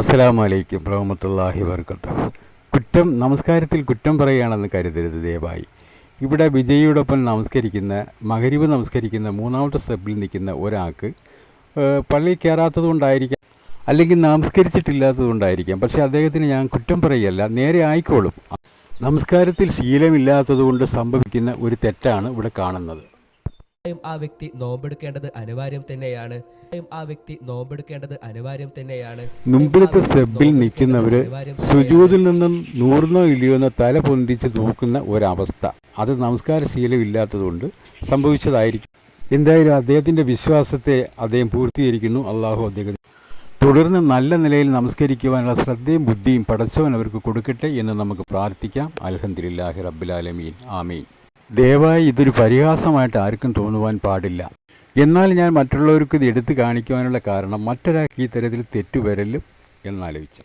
അസ്സലാമു അലൈക്കും റഹമത്തല്ലാഹി വർക്കത്ത് കുറ്റം നമസ്കാരത്തിൽ കുറ്റം പറയുകയാണെന്ന് കരുതരുത് ദയവായി. ഇവിടെ വിജയിയോടൊപ്പം നമസ്കരിക്കുന്ന മകരിവ് നമസ്കരിക്കുന്ന മൂന്നാമത്തെ സ്റ്റെപ്പിൽ നിൽക്കുന്ന ഒരാൾക്ക് പള്ളി പള്ളിയിൽ കയറാത്തത് കൊണ്ടായിരിക്കാം അല്ലെങ്കിൽ നമസ്കരിച്ചിട്ടില്ലാത്തത് കൊണ്ടായിരിക്കാം പക്ഷേ അദ്ദേഹത്തിന് ഞാൻ കുറ്റം പറയുകയല്ല നേരെ ആയിക്കോളും. നമസ്കാരത്തിൽ ശീലമില്ലാത്തത് കൊണ്ട് സംഭവിക്കുന്ന ഒരു തെറ്റാണ് ഇവിടെ കാണുന്നത്. ആ വ്യക്തി നോമ്പെടുക്കേണ്ടത് അനിവാര്യം തന്നെയാണ്. ആ വ്യക്തി നോമ്പെടുക്കേണ്ടത് അനിവാര്യം തന്നെയാണ്. മുമ്പിലത്തെ സെബിൽ നിൽക്കുന്നവര് സുജൂതിൽ നിന്നും നൂറിനോ ഇല്ലയോ എന്ന് തല പൊന്തിച്ച് നോക്കുന്ന ഒരവസ്ഥ. അത് നമസ്കാര ശീലമില്ലാത്തതുകൊണ്ട് സംഭവിച്ചതായിരിക്കും. എന്തായാലും അദ്ദേഹത്തിന്റെ വിശ്വാസത്തെ അദ്ദേഹം പൂർത്തീകരിക്കുന്നു. അള്ളാഹു അദ്ദേഹം തുടർന്ന് നല്ല നിലയിൽ നമസ്കരിക്കുവാനുള്ള ശ്രദ്ധയും ബുദ്ധിയും പടച്ചവൻ അവർക്ക് കൊടുക്കട്ടെ എന്ന് നമുക്ക് പ്രാർത്ഥിക്കാം. അൽഹന്ദില്ലാഹി റബ്ബുലാലമീൻ ആമീൻ. ദയവായി ഇതൊരു പരിഹാസമായിട്ട് ആർക്കും തോന്നുവാൻ പാടില്ല. എന്നാൽ ഞാൻ മറ്റുള്ളവർക്ക് ഇത് എടുത്തു കാണിക്കുവാനുള്ള കാരണം മറ്റൊരാൾക്ക് ഈ തരത്തിൽ തെറ്റുവരലും എന്നാലോചിച്ചു.